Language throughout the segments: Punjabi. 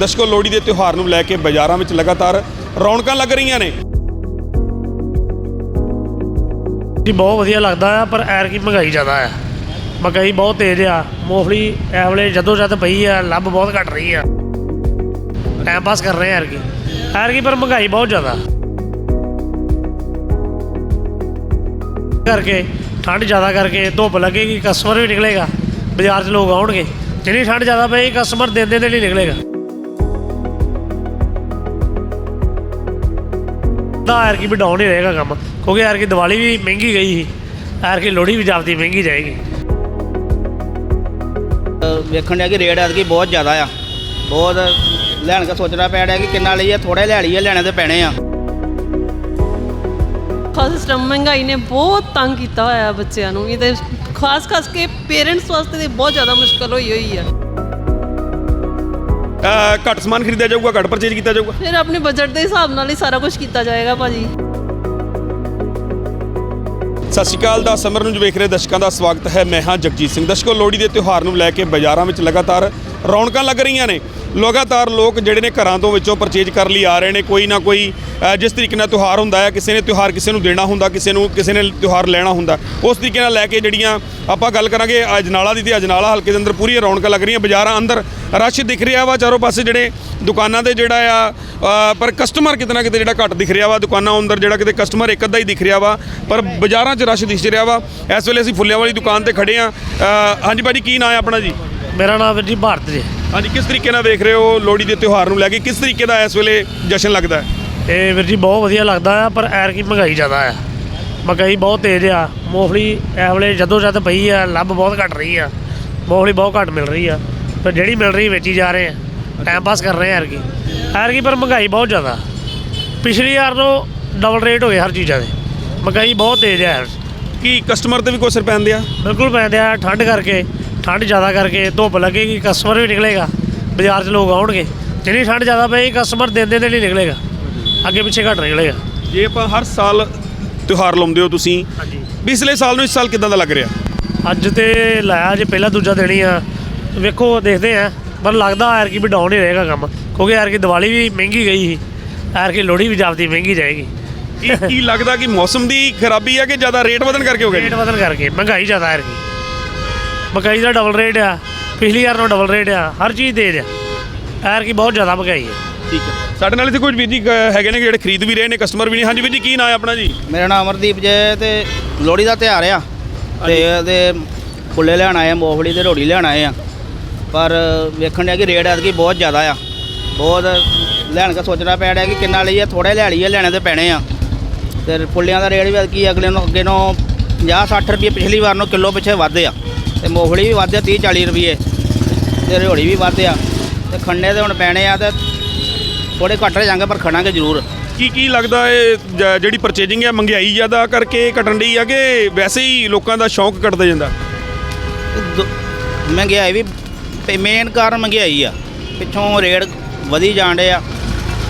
ਦਰਸ਼ਕੋ, ਲੋਹੜੀ ਦੇ ਤਿਉਹਾਰ ਨੂੰ ਲੈ ਕੇ ਬਾਜ਼ਾਰਾਂ ਵਿੱਚ ਲਗਾਤਾਰ ਰੌਣਕਾਂ ਲੱਗ ਰਹੀਆਂ ਨੇ। ਜੀ, ਬਹੁਤ ਵਧੀਆ ਲੱਗਦਾ ਆ, ਪਰ ਐਰ ਕੀ ਮਹਿੰਗਾਈ ਜ਼ਿਆਦਾ ਆ। ਮਹਿੰਗਾਈ ਬਹੁਤ ਤੇਜ਼ ਆ। ਮੂੰਗਫਲੀ ਐਵਲੇ ਜਦੋਂ ਜਦ ਪਈ ਆ, ਲੱਭ ਬਹੁਤ ਘਟ ਰਹੀ ਆ। ਟਾਈਮ ਪਾਸ ਕਰ ਰਹੇ ਆ ਐਰ ਕੀ ਐਰ ਕੀ ਪਰ ਮਹਿੰਗਾਈ ਬਹੁਤ ਜ਼ਿਆਦਾ। ਕਰਕੇ, ਠੰਡ ਜ਼ਿਆਦਾ ਕਰਕੇ ਧੁੱਪ ਲੱਗੇਗੀ ਕਸਟਮਰ ਵੀ ਨਿਕਲੇਗਾ। ਬਾਜ਼ਾਰ 'ਚ ਲੋਕ ਆਉਣਗੇ। ਜਿਹੜੀ ਠੰਡ ਜ਼ਿਆਦਾ ਪਈ ਕਸਟਮਰ ਦਿਨ ਦਿਨ ਦੇ ਲਈ ਨਿਕਲੇਗਾ। ਦਾ ਐਰ ਕੀ ਵੀ ਡਾਊਨ ਹੀ ਰਹੇਗਾ ਕੰਮ ਕਿਉਂਕਿ ਐਰ ਕੀ ਦੀਵਾਲੀ ਵੀ ਮਹਿੰਗੀ ਗਈ ਸੀ ਐਰ ਕੀ ਲੋਹੜੀ ਵੀ ਜਾਪਦੀ ਮਹਿੰਗੀ ਜਾਏਗੀ। ਵੇਖਣ ਡਿਆ ਕਿ ਰੇਟ ਐਤਕੀ ਬਹੁਤ ਜ਼ਿਆਦਾ ਆ। ਬਹੁਤ ਲੈਣ ਕੇ ਸੋਚਣਾ ਪੈ ਰਿਹਾ ਕਿ ਕਿੰਨਾ ਲਈਏ ਥੋੜੇ ਲੈ ਲਈਏ ਲੈਣੇ ਤੇ ਪੈਣੇ ਆ। ਖਾਸ ਸਿਸਟਮ ਮਹਿੰਗਾਈ ਨੇ ਬਹੁਤ ਤੰਗ ਕੀਤਾ ਹੋਇਆ ਬੱਚਿਆਂ ਨੂੰ। ਇਹਦੇ ਖਾਸ ਖਾਸ ਕੇ ਪੇਰੈਂਟਸ ਵਾਸਤੇ ਤੇ ਬਹੁਤ ਜ਼ਿਆਦਾ ਮੁਸ਼ਕਲ ਹੋਈ ਹੋਈ ਅਹ ਘੱਟ ਸਮਾਨ ਖਰੀਦਿਆ ਜਾਊਗਾ ਘੱਟ ਪਰਚੇਜ ਕੀਤਾ ਜਾਊਗਾ? ਫਿਰ ਆਪਣੇ ਬਜਟ ਦੇ ਹਿਸਾਬ ਨਾਲ ਹੀ ਸਾਰਾ ਕੁਝ ਕੀਤਾ ਜਾਏਗਾ ਭਾਜੀ। ਸਤਿ ਸ਼੍ਰੀ ਅਕਾਲ ਦਾ ਸਮਰ ਨੂੰ ਵੇਖ ਰਹੇ ਦਰਸ਼ਕਾਂ ਦਾ ਸਵਾਗਤ ਹੈ। ਮੈਂ ਹਾਂ ਜਗਜੀਤ ਸਿੰਘ। ਦਰਸ਼ਕੋ ਲੋਹੜੀ ਦੇ ਤਿਉਹਾਰ ਨੂੰ ਲੈ ਕੇ ਬਾਜ਼ਾਰਾਂ ਵਿੱਚ ਲਗਾਤਾਰ ਰੌਣਕਾਂ ਲੱਗ ਰਹੀਆਂ ਨੇ। ਲਗਾਤਾਰ ਲੋਕ ਜਿਹੜੇ ਨੇ ਘਰਾਂ ਤੋਂ ਵਿੱਚੋਂ ਪਰਚੇਜ ਕਰਨ ਲਈ ਆ ਰਹੇ ਨੇ। ਕੋਈ ਨਾ ਕੋਈ ਜਿਸ ਤਰੀਕੇ ਨਾਲ ਤਿਉਹਾਰ ਹੁੰਦਾ ਹੈ, ਕਿਸੇ ਨੇ ਤਿਉਹਾਰ ਕਿਸੇ ਨੂੰ ਦੇਣਾ ਹੁੰਦਾ, ਕਿਸੇ ਨੂੰ, ਕਿਸੇ ਨੇ ਤਿਉਹਾਰ ਲੈਣਾ ਹੁੰਦਾ। ਉਸ ਤਰੀਕੇ ਨਾਲ ਲੈ ਕੇ ਜਿਹੜੀਆਂ ਆਪਾਂ ਗੱਲ ਕਰਾਂਗੇ, ਅਜਨਾਲਾ ਦੀ ਤੇ ਅਜਨਾਲਾ ਹਲਕੇ ਦੇ ਅੰਦਰ ਪੂਰੀਆਂ ਰੌਣਕਾਂ ਲੱਗ ਰਹੀਆਂ। ਬਾਜ਼ਾਰਾਂ ਅੰਦਰ ਰਸ਼ ਦਿਖ ਰਿਹਾ ਵਾ, ਚਾਰੋਂ ਪਾਸੇ ਜਿਹੜੇ ਦੁਕਾਨਾਂ 'ਤੇ ਜਿਹੜਾ ਆ ਪਰ ਕਸਟਮਰ ਕਿਤਨਾ ਕਿਤੇ ਜਿਹੜਾ ਘੱਟ ਦਿਖ ਰਿਹਾ ਵਾ। ਦੁਕਾਨਾਂ ਅੰਦਰ ਜਿਹੜਾ ਕਿਤੇ ਕਸਟਮਰ ਇੱਕ ਅੱਧਾ ਹੀ ਦਿਖ ਰਿਹਾ ਵਾ, ਪਰ ਬਾਜ਼ਾਰਾਂ 'ਚ ਰਸ਼ ਦਿਖ ਰਿਹਾ ਵਾ। ਇਸ ਵੇਲੇ ਅਸੀਂ ਫੁੱਲਿਆਂ ਵਾਲੀ ਦੁਕਾਨ ਤੇ ਖੜੇ ਆ। ਹਾਂਜੀ ਭਾਜੀ, ਕੀ ਨਾਂ ਹੈ ਆਪਣਾ ਜੀ? ਮੇਰਾ ਨਾਮ ਵੀਰ ਜੀ ਭਾਰਤ ਜੀ। ਹਾਂਜੀ ਕਿਸ ਤਰੀਕੇ ਨਾਲ ਵੇਖ ਰਹੇ ਹੋ ਲੋਹੜੀ ਦੇ ਤਿਉਹਾਰ ਨੂੰ ਲੈ ਕੇ? ਕਿਸ ਤਰੀਕੇ ਦਾ ਇਸ ਵੇਲੇ ਜਸ਼ਨ ਲੱਗਦਾ ਹੈ? ਇਹ ਵੀਰ ਜੀ ਬਹੁਤ ਵਧੀਆ ਲੱਗਦਾ ਆ ਪਰ ਐਰ ਕੀ ਮਹਿੰਗਾਈ ਜ਼ਿਆਦਾ ਆ। ਮਹਿੰਗਾਈ ਬਹੁਤ ਤੇਜ਼ ਆ। ਮੂੰਗਫਲੀ ਇਹ ਵੇਲੇ ਜਦੋਂ ਜਦ ਪਈ ਆ ਲੱਭ ਬਹੁਤ ਘਟ ਰਹੀ ਆ। ਮੂੰਗਫਲੀ ਬਹੁਤ ਘੱਟ ਮਿਲ ਰਹੀ ਆ। ਪਰ ਜਿਹੜੀ ਮਿਲ ਰਹੀ ਵੇਚੀ ਜਾ ਰਹੇ ਆ। ਟਾਈਮ ਪਾਸ ਕਰ ਰਹੇ ਆ ਐਰ ਕੀ ਐਰ ਕੀ ਪਰ ਮਹਿੰਗਾਈ ਬਹੁਤ ਜ਼ਿਆਦਾ। ਪਿਛਲੀ ਵਾਰ ਤੋਂ ਡਬਲ ਰੇਟ ਹੋ ਗਏ ਹਰ ਚੀਜ਼ਾਂ ਦੇ। ਮਹਿੰਗਾਈ ਬਹੁਤ ਤੇਜ਼ ਆ। ਕੀ ਕਸਟਮਰ ਤੇ ਵੀ ਕੋਈ ਅਸਰ ਪੈਂਦੇ ਆ? ਬਿਲਕੁਲ ਪੈਂਦੇ ਆ ਠੰਡ ਕਰਕੇ। ਠੰਡ ਜ਼ਿਆਦਾ ਕਰਕੇ ਧੁੱਪ ਲੱਗੇਗੀ ਕਸਟਮਰ ਵੀ ਨਿਕਲੇਗਾ ਬਾਜ਼ਾਰ 'ਚ ਲੋਕ ਆਉਣਗੇ। ਜਿੰਨੀ ਠੰਡ ਜ਼ਿਆਦਾ ਪਈ ਕਸਟਮਰ ਦਿਨ ਦਿਨ ਦੇ ਲਈ ਨਿਕਲੇਗਾ। ਅੱਗੇ ਪਿੱਛੇ ਘੱਟ ਨਿਕਲੇਗਾ। ਜੇ ਆਪਾਂ ਹਰ ਸਾਲ ਤਿਉਹਾਰ ਲਾਉਂਦੇ ਹੋ ਤੁਸੀਂ ਹਾਂਜੀ। ਪਿਛਲੇ ਸਾਲ ਨੂੰ ਇਸ ਸਾਲ ਕਿਦਾਂ ਦਾ ਲੱਗ ਰਿਹਾ? ਅੱਜ ਤੇ ਲਾਇਆ ਜੇ ਪਹਿਲਾ ਦੂਜਾ ਦੇਣੀ ਆ। ਵੇਖੋ ਦੇਖਦੇ ਆ। ਪਰ ਲੱਗਦਾ ਐਰ ਕੀ ਵੀ ਡਾਊਨ ਹੀ ਰਹੇਗਾ ਕੰਮ। ਕਿਉਂਕਿ ਐਰ ਕੀ ਦੀਵਾਲੀ ਵੀ ਮਹਿੰਗੀ ਗਈ ਸੀ। ਐਰ ਕੀ ਲੋਹੜੀ ਵੀ ਜਾਪਦੀ ਮਹਿੰਗੀ ਜਾਏਗੀ। ਕੀ ਕੀ ਲੱਗਦਾ ਕਿ ਮੌਸਮ ਦੀ ਖਰਾਬੀ ਹੈ ਕਿ ਜ਼ਿਆਦਾ ਰੇਟ ਵਧਣ ਕਰਕੇ ਹੋ ਗਿਆ ਰੇਟ? ਵਧਣ ਕਰਕੇ ਮਹਿੰਗਾਈ ਜ਼ਿਆਦਾ ਐਰ ਕੀ ਮਹਿੰਗਾਈ ਦਾ ਡਬਲ ਰੇਟ ਆ ਪਿਛਲੀ ਵਾਰ ਨਾਲੋਂ ਡਬਲ ਰੇਟ ਆ ਹਰ ਚੀਜ਼ ਤੇਜ਼ ਆ ਐਰ ਕੀ ਬਹੁਤ ਜ਼ਿਆਦਾ ਮਹਿੰਗਾਈ ਹੈ ਠੀਕ ਹੈ ਸਾਡੇ ਨਾਲ ਇੱਥੇ ਕੁਝ ਵੀਰ ਜੀ ਹੈਗੇ ਨੇ ਜਿਹੜੇ ਖਰੀਦ ਵੀ ਰਹੇ ਨੇ ਕਸਟਮਰ ਵੀ ਨੇ। ਹਾਂਜੀ ਵੀਰ ਜੀ ਕੀ ਨਾਂ ਹੈ ਆਪਣਾ ਜੀ? ਮੇਰਾ ਨਾਮ ਅਮਰਦੀਪ ਜੇ ਤੇ ਲੋਹੜੀ ਦਾ ਤਿਉਹਾਰ ਆ। ਤੇ ਇਹਦੇ ਫੁੱਲੇ ਲੈਣ ਆਏ ਆ ਮੂੰਗਫਲੀ ਤੇ ਰੋੜੀ ਲੈਣ ਆਏ ਆ। ਪਰ ਵੇਖਣ ਡਿਆ ਕਿ ਰੇਟ ਐਤਕੀ ਬਹੁਤ ਜ਼ਿਆਦਾ ਆ। ਬਹੁਤ ਲੈਣ ਕੇ ਸੋਚਣਾ ਪੈ ਰਿਹਾ ਕਿ ਕਿੰਨਾ ਲਈਏ ਥੋੜੇ ਲੈ ਲਈਏ ਲੈਣੇ ਤੇ ਪੈਣੇ ਆ। ਤੇ ਫੁੱਲਿਆਂ ਦਾ ਰੇਟ ਵੀ ਐਤਕੀ ਅਗਲੇ ਨੂੰ ਅੱਗੇ ਨੂੰ 50 60 ਰੁਪਏ ਪਿਛਲੀ ਵਾਰ ਨੂੰ ਕਿਲੋ ਪਿੱਛੇ ਵੱਧ ਆ। ਤੇ ਮੂੰਗਫਲੀ ਵੀ ਵੱਧ ਆ 30 40 ਰੁਪਏ ਤੇ ਰੋੜੀ ਵੀ ਵੱਧ ਆ। ਤੇ ਖੰਡੇ ਤੇ ਹੁਣ ਪੈਣੇ ਆ ਤੇ ਥੋੜੇ ਘੱਟ ਜਾਣਗੇ ਪਰ ਖੜਾਂਗੇ ਜ਼ਰੂਰ। ਕੀ ਕੀ ਲੱਗਦਾ ਇਹ ਜ- ਜਿਹੜੀ ਪਰਚੇਜਿੰਗ ਹੈ ਮਹਿੰਗਾਈ ਜ਼ਿਆਦਾ ਕਰਕੇ ਘਟਣ ਡਈ ਆ ਕਿ ਵੈਸੇ ਹੀ ਲੋਕਾਂ ਦਾ ਸ਼ੌਂਕ ਘਟਦਾ ਜਾਂਦਾ? ਦ- ਮਹਿੰਗਾਈ ਵੀ ਮੇਨ ਕਾਰਨ ਮਹਿੰਗਾਈ ਆ। ਪਿੱਛੋਂ ਰੇਟ ਵਧੀ ਜਾਣ ਡਏ ਆ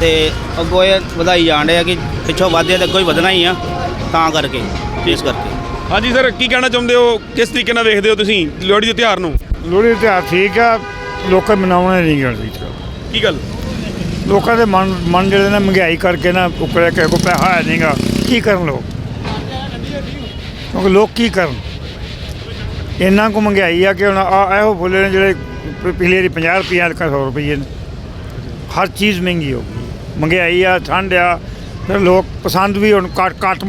ਤੇ ਅੱਗੋਂ ਇਹ ਵਧਾਈ ਜਾਣ ਡਏ ਆ ਕਿ ਪਿੱਛੋਂ ਵਧਦੇ ਤੇ ਅੱਗੋਂ ਹੀ ਵਧਣਾ ਹੀ ਆ ਤਾਂ ਕਰਕੇ ਇਸ ਕਰਕੇ। ਹਾਂਜੀ ਸਰ ਕੀ ਕਹਿਣਾ ਚਾਹੁੰਦੇ ਹੋ? ਕਿਸ ਤਰੀਕੇ ਨਾਲ ਵੇਖਦੇ ਹੋ ਤੁਸੀਂ ਲੋਹੜੀ ਦੇ ਤਿਉਹਾਰ ਨੂੰ? ਲੋਹੜੀ ਦਾ ਤਿਉਹਾਰ ਠੀਕ ਆ ਲੋਕਾਂ ਮਨਾਉਣਾ ਨਹੀਂ ਗਣਦੀ ਕੀ ਗੱਲ? ਲੋਕਾਂ ਦੇ ਮਨ ਮਨ ਜਿਹੜੇ ਨੇ ਮਹਿੰਗਾਈ ਕਰਕੇ ਨਾ ਉਕੜਿਆ ਕਿਸੇ ਕੋ ਪੈਸਾ ਹੈ ਨਹੀਂਗਾ ਕੀ ਕਰਨ ਲੋਕ? ਕਿਉਂਕਿ ਲੋਕ ਕੀ ਕਰਨ? ਇੰਨਾ ਕੁ ਮਹਿੰਗਾਈ ਆ ਕਿ ਹੁਣ ਆ ਇਹੋ ਫੁੱਲੇ ਨੇ ਜਿਹੜੇ ਪ- ਪਿਛਲੇ ਦੀ 50 ਰੁਪਈਆ ਦਾ 100 ਰੁਪਈਏ ਨੇ। ਹਰ ਚੀਜ਼ ਮਹਿੰਗੀ ਹੋ ਗਈ। ਮਹਿੰਗਾਈ ਆ ਠੰਡ ਆ ਫਿਰ ਲੋਕ ਪਸੰਦ ਵੀ ਹੁਣ ਘੱਟ ਘੱਟ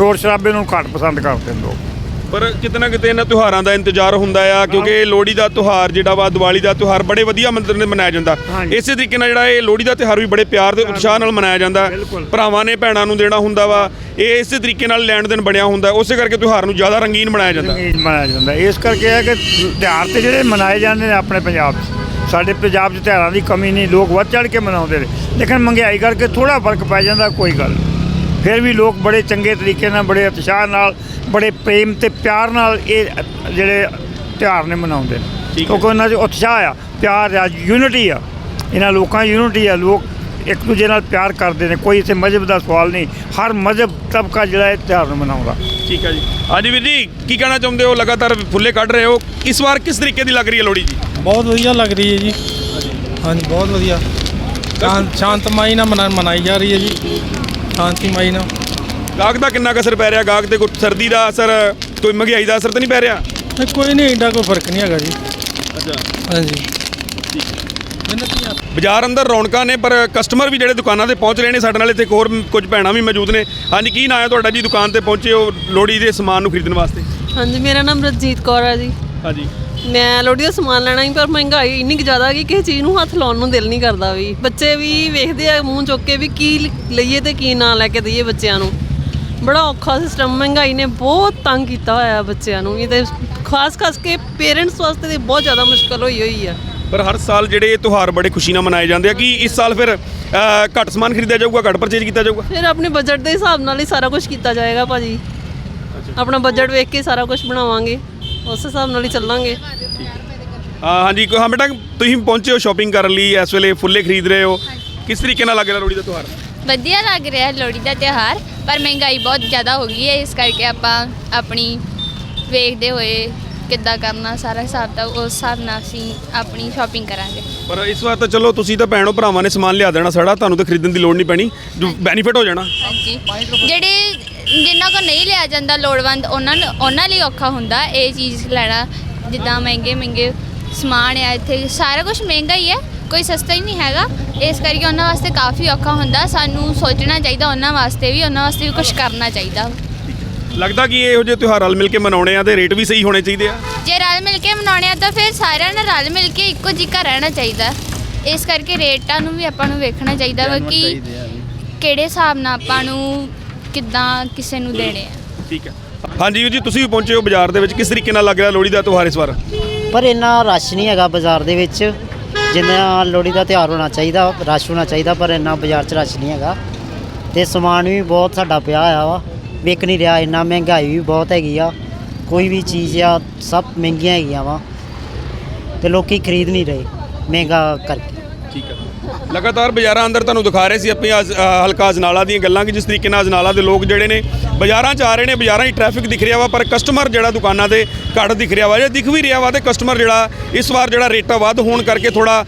ਸ਼ੋਰ ਸ਼ਰਾਬੇ ਨੂੰ ਘੱਟ ਪਸੰਦ ਕਰਦੇ ਨੇ ਲੋਕ ਪਰ ਕਿਤੇ ਨਾ ਕਿਤੇ ਇਹਨਾਂ ਤਿਉਹਾਰਾਂ ਦਾ ਇੰਤਜ਼ਾਰ ਹੁੰਦਾ ਆ ਕਿਉਂਕਿ ਲੋਹੜੀ ਦਾ ਤਿਉਹਾਰ ਜਿਹੜਾ ਵਾ ਦੀਵਾਲੀ ਦਾ ਤਿਉਹਾਰ ਬੜੇ ਵਧੀਆ ਮੰਦਰ ਨੇ ਮਨਾਇਆ ਜਾਂਦਾ ਹਾਂਜੀ। ਇਸੇ ਤਰੀਕੇ ਨਾਲ ਜਿਹੜਾ ਇਹ ਲੋਹੜੀ ਦਾ ਤਿਉਹਾਰ ਵੀ ਬੜੇ ਪਿਆਰ ਤੇ ਉਤਸ਼ਾਹ ਨਾਲ ਮਨਾਇਆ ਜਾਂਦਾ ਬਿਲਕੁਲ। ਭਰਾਵਾਂ ਨੇ ਭੈਣਾਂ ਨੂੰ ਦੇਣਾ ਹੁੰਦਾ ਵਾ ਇਹ ਇਸੇ ਤਰੀਕੇ ਨਾਲ ਲੈਣ ਦੇਣ ਬਣਿਆ ਹੁੰਦਾ ਉਸੇ ਕਰਕੇ ਤਿਉਹਾਰ ਨੂੰ ਜ਼ਿਆਦਾ ਰੰਗੀਨ ਬਣਾਇਆ ਜਾਂਦਾ ਮਨਾਇਆ ਜਾਂਦਾ ਇਸ ਕਰਕੇ ਹੈ ਕਿ ਤਿਉਹਾਰ ਤੇ ਜਿਹੜੇ ਮਨਾਏ ਜਾਂਦੇ ਨੇ ਆਪਣੇ ਪੰਜਾਬ 'ਚ ਸਾਡੇ ਪੰਜਾਬ 'ਚ ਤਿਉਹਾਰਾਂ ਦੀ ਕਮੀ ਨਹੀਂ ਲੋਕ ਵੱਧ ਚੜ ਕੇ ਮਨਾਉਂਦੇ ਨੇ ਲੇਕਿਨ ਮਹਿੰਗਾਈ ਕਰਕੇ ਥੋੜਾ ਫ਼ਰਕ ਪੈ ਜਾਂਦਾ ਕੋਈ ਗੱਲ ਨਹੀਂ। ਫਿਰ ਵੀ ਲੋਕ ਬੜੇ ਚੰਗੇ ਤਰੀਕੇ ਨਾਲ ਬੜੇ ਉਤਸ਼ਾਹ ਨਾਲ ਬੜੇ ਪ੍ਰੇਮ ਤੇ ਪਿਆਰ ਨਾਲ ਇਹ ਜਿਹੜੇ ਤਿਉਹਾਰ ਨੇ ਮਨਾਉਂਦੇ ਨੇ। ਕਿਉਂਕਿ ਉਹਨਾਂ 'ਚ ਉਤਸ਼ਾਹ ਆ ਪਿਆਰ ਆ ਯੂਨਿਟੀ ਆ। ਇਹਨਾਂ ਲੋਕਾਂ ਯੂਨਿਟੀ ਆ। ਲੋਕ ਇੱਕ ਦੂਜੇ ਨਾਲ ਪਿਆਰ ਕਰਦੇ ਨੇ। ਕੋਈ ਇਸੇ ਮਜ਼ਹਬ ਦਾ ਸਵਾਲ ਨਹੀਂ। ਹਰ ਮਜ਼ਹਬ ਤਬਕਾ ਜਿਹੜਾ ਇਹ ਤਿਉਹਾਰ ਨੂੰ ਮਨਾਉਂਦਾ। ਠੀਕ ਹੈ ਜੀ। ਹਾਂਜੀ ਵੀਰ ਜੀ ਕੀ ਕਹਿਣਾ ਚਾਹੁੰਦੇ ਹੋ? ਲਗਾਤਾਰ ਫੁੱਲੇ ਕੱਢ ਰਹੇ ਹੋ। ਇਸ ਵਾਰ ਕਿਸ ਤਰੀਕੇ ਦੀ ਲੱਗ ਰਹੀ ਹੈ ਲੋਹੜੀ ਜੀ? ਬਹੁਤ ਵਧੀਆ ਲੱਗ ਰਹੀ ਹੈ ਜੀ। ਹਾਂਜੀ ਬਹੁਤ ਵਧੀਆ। ਸ਼ਾਂਤ ਸ਼ਾਂਤਮਈ ਨਾਲ ਮਨਾ- ਮਨਾਈ ਜਾ ਰਹੀ ਹੈ ਜੀ। ਸ਼ਾਂਤੀਮਈ ਨਾਲ ਗਾਹਕ ਦਾ ਕਿੰਨਾ ਕੁ ਅਸਰ ਪੈ ਰਿਹਾ? ਗਾਹਕ ਤੇ ਕੋਈ ਸਰਦੀ ਦਾ ਅਸਰ ਕੋਈ ਮਹਿੰਗਾਈ ਦਾ ਅਸਰ ਤਾਂ ਨਹੀਂ ਪੈ ਰਿਹਾ? ਕੋਈ ਨਹੀਂ ਏਡਾ ਕੋਈ ਫ਼ਰਕ ਨਹੀਂ ਹੈਗਾ ਜੀ। ਅੱਛਾ। ਹਾਂਜੀ। ਮੈਨੂੰ ਕੀ ਆ? ਬਾਜ਼ਾਰ ਅੰਦਰ ਰੌਣਕਾਂ ਨੇ ਪਰ ਕਸਟਮਰ ਵੀ ਜਿਹੜੇ ਦੁਕਾਨਾਂ ਤੇ ਪਹੁੰਚ ਰਹੇ ਨੇ ਸਾਡੇ ਨਾਲ ਇੱਥੇ ਇੱਕ ਹੋਰ ਕੁਝ ਭੈਣਾਂ ਵੀ ਮੌਜੂਦ ਨੇ। ਹਾਂਜੀ ਕੀ ਨਾਂ ਹੈ ਤੁਹਾਡਾ ਜੀ? ਦੁਕਾਨ ਤੇ ਪਹੁੰਚੇ ਹੋ ਲੋਹੜੀ ਦੇ ਸਮਾਨ ਨੂੰ ਖਰੀਦਣ ਵਾਸਤੇ? ਹਾਂਜੀ ਮੇਰਾ ਨਾਮ ਰਜੀਤ ਕੌਰ ਹੈ ਜੀ। ਹਾਂਜੀ। ਮੈਂ ਲੋਹੜੀ ਦਾ ਸਮਾਨ ਲੈਣਾ ਸੀ ਪਰ ਮਹਿੰਗਾਈ ਇੰਨੀ ਕੁ ਜ਼ਿਆਦਾ ਕਿ ਕਿਸੇ ਚੀਜ਼ ਨੂੰ ਹੱਥ ਲਾਉਣ ਨੂੰ ਦਿਲ ਨਹੀਂ ਕਰਦਾ ਵੀ। ਬੱਚੇ ਵੀ ਵੇਖਦੇ ਆ ਮੂੰਹ ਚੁੱਕ ਕੇ ਵੀ ਕੀ ਲਈਏ ਤੇ ਕੀ ਨਾ ਲੈ ਕੇ ਦਈਏ ਬੱਚਿਆਂ ਨੂੰ। ਬੜਾ ਔਖਾ ਸਿਸਟਮ ਮਹਿੰਗਾਈ ਨੇ ਬਹੁਤ ਤੰਗ ਕੀਤਾ ਹੋਇਆ ਹੈ ਬੱਚਿਆਂ ਨੂੰ। ਇਹ ਤੇ ਖਾਸ ਖਾਸ ਕੇ ਪੇਰੈਂਟਸ ਵਾਸਤੇ ਤੇ ਬਹੁਤ ਜ਼ਿਆਦਾ ਮੁਸ਼ਕਲ ਹੋਈ ਹੋਈ ਆ। ਪਰ ਹਰ ਸਾਲ ਜਿਹੜੇ ਇਹ ਤਿਉਹਾਰ ਬੜੇ ਖੁਸ਼ੀ ਨਾਲ ਮਨਾਏ ਜਾਂਦੇ ਆ ਕਿ ਇਸ ਸਾਲ ਫਿਰ ਅ, ਘੱਟ ਸਮਾਨ ਖਰੀਦਿਆ ਜਾਊਗਾ ਘੱਟ ਪਰਚੇਜ ਕੀਤਾ ਜਾਊਗਾ? ਫਿਰ ਆਪਣੇ ਬਜਟ ਦੇ ਹਿਸਾਬ ਨਾਲ ਹੀ ਸਾਰਾ ਕੁਝ ਕੀਤਾ ਜਾਏਗਾ ਭਾਜੀ। ਆਪਣਾ ਬਜਟ ਵੇਖ ਕੇ ਸਾਰਾ ਕੁਝ ਬਣਾਵਾਂਗੇ। ਉਸ ਹਿਸਾਬ ਨਾਲ ਹੀ ਚੱਲਾਂਗੇ। ਹਾਂ ਹਾਂਜੀ ਹਾਂ ਬੇਟਾ ਤੁਸੀਂ ਪਹੁੰਚੇ ਹੋ ਸ਼ਾਪਿੰਗ ਕਰਨ ਲਈ ਇਸ ਵੇਲੇ ਫੁੱਲੇ ਖਰੀਦ ਰਹੇ ਹੋ। ਕਿਸ ਤਰੀਕੇ ਨਾਲ ਲੱਗ ਰਿਹਾ ਲੋਹੜੀ ਦਾ ਤਿਉਹਾਰ? ਵਧੀਆ ਲੱਗ ਰਿਹਾ ਲੋਹੜੀ ਦਾ ਤਿਉਹਾਰ ਪਰ ਮਹਿੰਗਾਈ ਬਹੁਤ ਜ਼ਿਆਦਾ ਹੋ ਗਈ ਹੈ ਇਸ ਕਰਕੇ ਆਪਾਂ ਆਪਣੀ ਵੇਖਦੇ ਹੋਏ ਕਿੱਦਾਂ ਕਰਨਾ ਸਾਰਾ ਹਿਸਾਬ ਦਾ ਉਸ ਹਿਸਾਬ ਨਾਲ ਅਸੀਂ ਆਪਣੀ ਸ਼ਾਪਿੰਗ ਕਰਾਂਗੇ। ਪਰ ਇਸ ਵਾਰ ਤਾਂ ਚਲੋ ਤੁਸੀਂ ਤਾਂ ਭੈਣੋ ਭਰਾਵਾਂ ਨੇ ਸਮਾਨ ਲਿਆ ਦੇਣਾ ਸਾਡਾ ਤੁਹਾਨੂੰ ਤਾਂ ਖਰੀਦਣ ਦੀ ਲੋੜ ਨਹੀਂ ਪੈਣੀ ਜੋ ਬੈਨੀਫਿਟ ਹੋ ਜਾਣਾ। ਹਾਂਜੀ। ਜਿਹੜੇ ਜਿਨ੍ਹਾਂ ਕੋ ਨਹੀਂ ਲਿਆ ਜਾਂਦਾ ਲੋੜਵੰਦ ਉਹਨਾਂ ਨੂੰ ਉਹਨਾਂ ਲਈ ਔਖਾ ਹੁੰਦਾ ਇਹ ਚੀਜ਼ ਲੈਣਾ ਜਿੱਦਾਂ ਮਹਿੰਗੇ ਮਹਿੰਗੇ ਸਮਾਨ ਆ ਇੱਥੇ ਸਾਰਾ ਕੁਝ ਮਹਿੰਗਾ ਹੀ ਹੈ ਕੋਈ ਸਸਤਾ ਹੀ ਨਹੀਂ ਹੈਗਾ। ਇਸ ਕਰਕੇ ਉਹਨਾਂ ਵਾਸਤੇ ਕਾਫੀ ਔਖਾ ਹੁੰਦਾ ਸਾਨੂੰ ਸੋਚਣਾ ਚਾਹੀਦਾ ਉਹਨਾਂ ਵਾਸਤੇ ਵੀ ਉਹਨਾਂ ਵਾਸਤੇ ਵੀ ਕੁਝ ਕਰਨਾ ਚਾਹੀਦਾ। ਲੱਗਦਾ ਕਿ ਇਹੋ ਜਿਹੇ ਤਿਉਹਾਰ ਰਲ ਮਿਲ ਕੇ ਮਨਾਉਣੇ ਆ ਤੇ ਰੇਟ ਵੀ ਸਹੀ ਹੋਣੇ ਚਾਹੀਦੇ ਆ? ਜੇ ਰਲ ਮਿਲ ਕੇ ਮਨਾਉਣੇ ਆ ਤਾਂ ਫਿਰ ਸਾਰਿਆਂ ਨੇ ਰਲ ਮਿਲ ਕੇ ਇੱਕੋ ਜਿਹਾ ਰਹਿਣਾ ਚਾਹੀਦਾ। ਇਸ ਕਰਕੇ ਰੇਟਾਂ ਨੂੰ ਵੀ ਆਪਾਂ ਨੂੰ ਵੇਖਣਾ ਚਾਹੀਦਾ ਵਾ ਕਿ ਕਿਹੜੇ ਹਿਸਾਬ ਨਾਲ ਆਪਾਂ ਨੂੰ ਕਿੱਦਾਂ ਕਿਸੇ ਨੂੰ ਦੇਣੇ ਆ? ਠੀਕ ਹੈ। ਹਾਂਜੀ ਵੀਰ ਜੀ ਤੁਸੀਂ ਵੀ ਪਹੁੰਚੇ ਹੋ ਬਾਜ਼ਾਰ ਦੇ ਵਿੱਚ। ਕਿਸ ਤਰੀਕੇ ਨਾਲ ਲੱਗ ਰਿਹਾ ਲੋਹੜੀ ਦਾ ਤਿਉਹਾਰ ਇਸ ਵਾਰ? ਪਰ ਇੰਨਾ ਰਸ਼ ਨਹੀਂ ਹੈਗਾ ਬਾਜ਼ਾਰ ਦੇ ਵਿੱਚ। ਜਿੰਨਾ ਲੋਹੜੀ ਦਾ ਤਿਉਹਾਰ ਹੋਣਾ ਚਾਹੀਦਾ ਰਸ਼ ਹੋਣਾ ਚਾਹੀਦਾ ਪਰ ਇੰਨਾ ਬਾਜ਼ਾਰ 'ਚ ਰਸ਼ ਨਹੀਂ ਹੈਗਾ। ਤੇ ਸਮਾਨ ਵੀ ਬਹੁਤ ਸਾਡਾ ਪਿਆ ਹੋਇਆ ਵਾ। ਵਿਕ ਨਹੀਂ ਰਿਹਾ ਇੰਨਾ ਮਹਿੰਗਾਈ ਵੀ ਬਹੁਤ ਹੈਗੀ ਆ। ਕੋਈ ਵੀ ਚੀਜ਼ ਆ ਸਭ ਮਹਿੰਗੀਆਂ ਹੈਗੀਆਂ ਵਾ। ਤੇ ਲੋਕੀ ਖਰੀਦ ਨਹੀਂ ਰਹੇ ਮਹਿੰਗਾ ਕਰਕੇ। ਠੀਕ ਹੈ। ਲਗਾਤਾਰ ਬਾਜ਼ਾਰਾਂ ਅੰਦਰ ਤੁਹਾਨੂੰ ਦਿਖਾ ਰਹੇ ਸੀ ਆਪਣੀ ਅਜ- ਹਲਕਾ ਅਜਨਾਲਾ ਦੀਆਂ ਗੱਲਾਂ ਕਿ ਜਿਸ ਤਰੀਕੇ ਨਾਲ ਅਜਨਾਲਾ ਦੇ ਲੋਕ ਜਿਹੜੇ ਨੇ ਬਾਜ਼ਾਰਾਂ 'ਚ ਆ ਰਹੇ ਨੇ, ਬਾਜ਼ਾਰਾਂ 'ਚ ਟ੍ਰੈਫਿਕ ਦਿਖ ਰਿਹਾ ਵਾ, ਪਰ ਕਸਟਮਰ ਜਿਹੜਾ ਦੁਕਾਨਾਂ ਤੇ ਘੱਟ ਦਿਖ ਰਿਹਾ ਵਾ ਜੇ ਦਿਖ ਵੀ ਰਿਹਾ ਵਾ ਤੇ ਕਸਟਮਰ ਜਿਹੜਾ ਇਸ ਵਾਰ ਜਿਹੜਾ ਰੇਟਾਂ ਵੱਧ ਹੋਣ ਕਰਕੇ ਥੋੜਾ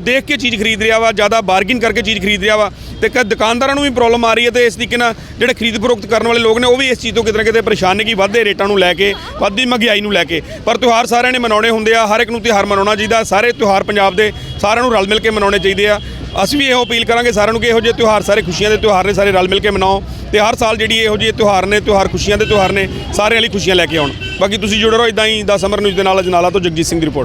ਦੇਖ ਕੇ ਚੀਜ਼ ਖਰੀਦ ਰਿਹਾ ਵਾ, ਜ਼ਿਆਦਾ ਬਾਰਗਿਨ ਕਰਕੇ ਚੀਜ਼ ਖਰੀਦ ਰਿਹਾ ਵਾ। ਤੇ ਕ ਦੁਕਾਨਦਾਰਾਂ ਨੂੰ ਵੀ ਪ੍ਰੋਬਲਮ ਆ ਰਹੀ ਹੈ ਤੇ ਇਸ ਤਰੀਕੇ ਨਾਲ ਜਿਹੜੇ ਖਰੀਦ ਫਰੋਖਤ ਕਰਨ ਵਾਲੇ ਲੋਕ ਨੇ, ਉਹ ਵੀ ਇਸ ਚੀਜ਼ ਤੋਂ ਕਿਤੇ ਨਾ ਕਿਤੇ ਪਰੇਸ਼ਾਨ ਨੇ ਕਿ ਵੱਧਦੇ ਰੇਟਾਂ ਨੂੰ ਲੈ ਕੇ ਵੱਧਦੀ ਮਹਿੰਗਾਈ ਨੂੰ ਲੈ ਕੇ। ਪਰ ਤਿਉਹਾਰ ਸਾਰਿਆਂ ਨੇ ਮਨਾਉਣੇ ਹੁੰਦੇ ਆ, ਹਰ ਇੱਕ ਨੂੰ ਤਿਉਹਾਰ ਮਨਾਉਣਾ ਚਾਹੀਦਾ, ਸਾਰੇ ਤਿਉਹਾਰ ਪੰਜਾਬ ਦੇ ਸਾਰਿਆਂ ਨੂੰ ਰਲ ਮਿਲ ਕੇ ਮਨਾਉਣੇ ਚਾਹੀਦੇ ਆ। ਅਸੀਂ ਵੀ ਇਹੋ ਅਪੀਲ ਕਰਾਂਗੇ ਸਾਰਿਆਂ ਨੂੰ ਕਿ ਇਹੋ ਜਿਹੇ ਤਿਉਹਾਰ, ਸਾਰੇ ਖੁਸ਼ੀਆਂ ਦੇ ਤਿਉਹਾਰ ਨੇ, ਸਾਰੇ ਰਲ ਮਿਲ ਕੇ ਮਨਾਓ ਤੇ ਹਰ ਸਾਲ ਜਿਹੜੀ ਇਹੋ ਜਿਹੇ ਤਿਉਹਾਰ ਨੇ, ਤਿਉਹਾਰ ਖੁਸ਼ੀਆਂ ਦੇ ਤਿਉਹਾਰ ਨੇ, ਸਾਰਿਆਂ ਲਈ ਖੁਸ਼ੀਆਂ ਲੈ ਕੇ ਆਉਣ। ਬਾਕੀ ਤੁਸੀਂ ਜੁੜੇ ਰਹੋ ਇਦਾਂ ਹੀ 10 ਅਮਰ ਨਿਊਜ਼ ਦੇ ਨਾਲ, ਅਜਨਾਲਾ ਤੋਂ ਜਗਜੀਤ ਸਿੰਘ ਦੀ ਰਿਪੋਰਟ।